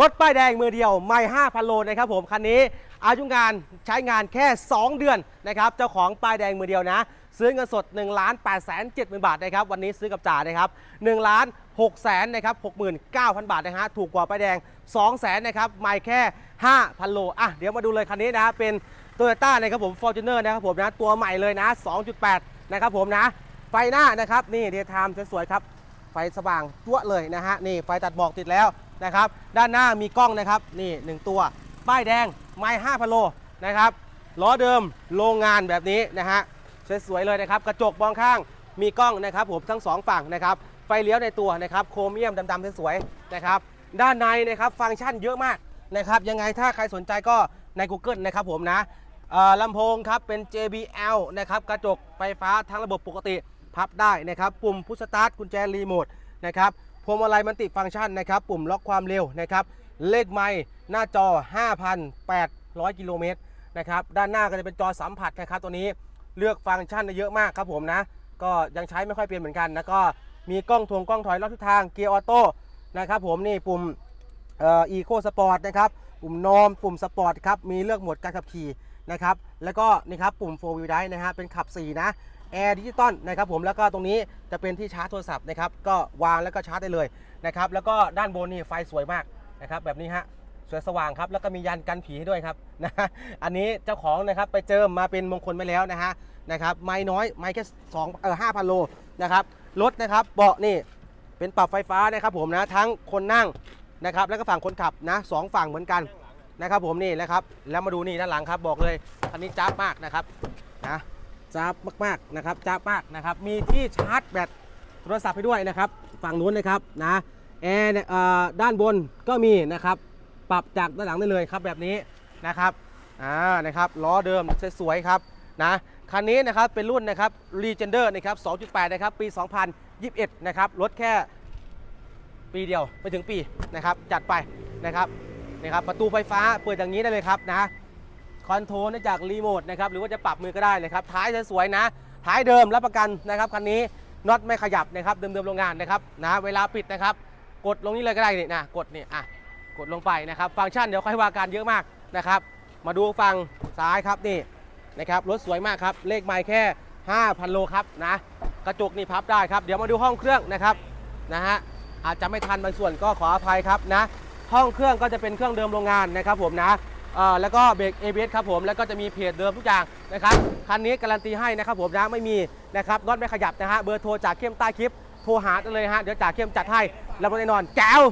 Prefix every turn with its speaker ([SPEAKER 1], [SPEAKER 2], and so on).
[SPEAKER 1] รถป้ายแดงมือเดียวไม่5,000 โลนะครับผมคันนี้อายุงานใช้งานแค่ 2 เดือนนะครับเจ้าของป้ายแดงมือเดียวนะ ซื้อเงินสด1 8 7 0 0 0บาทนะครับวันนี้ซื้อกับจ่านะครับ1ล้าน6แสนนะครับ69,000 บาทนะฮะถูกกว่าป้ายแดง 2 แสนนะครับไม่แค่ 5,000 โลอะเดี๋ยวมาดูเลยคันนี้นะเป็นโตโยต้านะครับผม Fortuner นะครับผมนะตัวใหม่เลยนะ 2.8 นะครับผมนะ ไฟหน้านะครับนี่เดียไทม์สวยๆครับ ฟสว่างตัวเลยนะฮะนี่ไฟตัดหมอกติดแล้วนะครับด้านหน้ามีกล้องนะครับนี่หนึ่งตัว ป้ายแดงไม่ห้าพันโลนะครับล้อเดิมโรงงานแบบนี้นะฮะสวยๆเลยนะครับกระจกมองข้างมีกล้องนะครับผมทั้งสองฝั่งนะครับไฟเลี้ยวในตัวนะครับโครเมียมดำๆสวยๆนะครับด้านในนะครับฟังก์ชันเยอะมากนะครับยังไงถ้าใครสนใจก็ใน Google นะครับผมนะลำโพงครับเป็น JBL นะครับกระจกไฟฟ้าทั้งระบบปกติ พับได้นะครับ ปุ่มพุชสตาร์ทกุญแจรีโมทนะครับพวงมาลัยมันติฟังก์ชันนะครับ ปุ่มล็อกความเร็วนะครับ เลขไม้หน้าจอ 5,800 กิโลเมตรนะครับ ด้านหน้าก็จะเป็นจอสัมผัสนะครับ ตัวนี้เลือกฟังก์ชันได้เยอะมากครับผมนะ ก็ยังใช้ไม่ค่อยเปลี่ยนเหมือนกันแล้วก็มีกล้องทวงกล้องถอยรอบทิศทางเกียร์ออโต้นะครับผมนี่ปุ่มเอ่อีโคสปอร์ตนะครับ ปุ่มโนมปุ่มสปอร์ตครับ มีเลือกโหมดการขับขี่นะครับ แล้วก็นี่ครับปุ่ม4 wheel d r i นะฮะ เป็นขับ 4 นะ แอร์ดิจิตอลนะครับผมแล้วก็ตรงนี้จะเป็นที่ชาร์จโทรศัพท์นะครับก็วางแล้วก็ชาร์จได้เลยนะครับแล้วก็ด้านบนนี่ไฟสวยมากนะครับแบบนี้ฮะสวยสว่างครับแล้วก็มียันกันผีให้ด้วยครับนะฮะอันนี้เจ้าของนะครับไปเจิมมาเป็นมงคลไปแล้วนะฮะนะครับไม่น้อยไม่แค่สองเออห้าพันโลนะครับรถนะครับเบาะนี่เป็นปรับไฟฟ้านะครับผมนะทั้งคนนั่งนะครับแล้วก็ฝั่งคนขับนะสองฝั่งเหมือนกันนะครับผมนี่นะครับแล้วมาดูนี่ด้านหลังครับบอกเลยคันนี้จ้าบมากนะครับนะ จ้าบมากๆนะครับจ้าบมากนะครับมีที่ชาร์จแบตโทรศัพท์ให้ด้วยนะครับฝั่งนู้นนะครับนะแอร์เนี่ยด้านบนก็มีนะครับปรับจากด้านหลังได้เลยครับแบบนี้นะครับอ่านะครับล้อเดิมสวยๆครับนะคันนี้นะครับเป็นรุ่นนะครับ Legender นะครับ 2.8 นะครับ ปี 2021 นะครับรถแค่ปีเดียวไม่ถึงปีนะครับจัดไปนะครับนี่ครับประตูไฟฟ้าเปิดอย่างนี้ได้เลยครับนะ คอนโทรลได้จากรีโมทนะครับหรือว่าจะปรับมือก็ได้นะครับท้ายสวยๆนะ ท้ายเดิมรับประกันนะครับคันนี้น็อตไม่ขยับนะครับเดิมๆโรงงานนะครับนะเวลาปิดนะครับ กดลงนี้เลยก็ได้นี่นะกดนี่อะกดลงไปนะครับ ฟังก์ชันเดี๋ยวค่อยว่ากันเยอะมากนะครับ มาดูฝั่งซ้ายครับนี่นะครับรถสวยมากครับ เลขไมล์แค่ 5,000 โลครับนะกระจกนี่พับได้ครับ เดี๋ยวมาดูห้องเครื่องนะครับนะฮะอาจจะไม่ทันบางส่วนก็ขออภัยครับนะห้องเครื่องก็จะเป็นเครื่องเดิมโรงงานนะครับผมนะ แล้วก็เบรก ABS ครับผมแล้วก็จะมีเพจเดิมทุกอย่างนะครับคันนี้การันตีให้นะครับผมนะไม่มีนะครับน็อตไม่ขยับนะฮะเบอร์โทรจากเข้มใต้คลิปโทรหาได้เลยฮะเดี๋ยวจากเข้มจัดให้รับรถแน่นอนแก้ว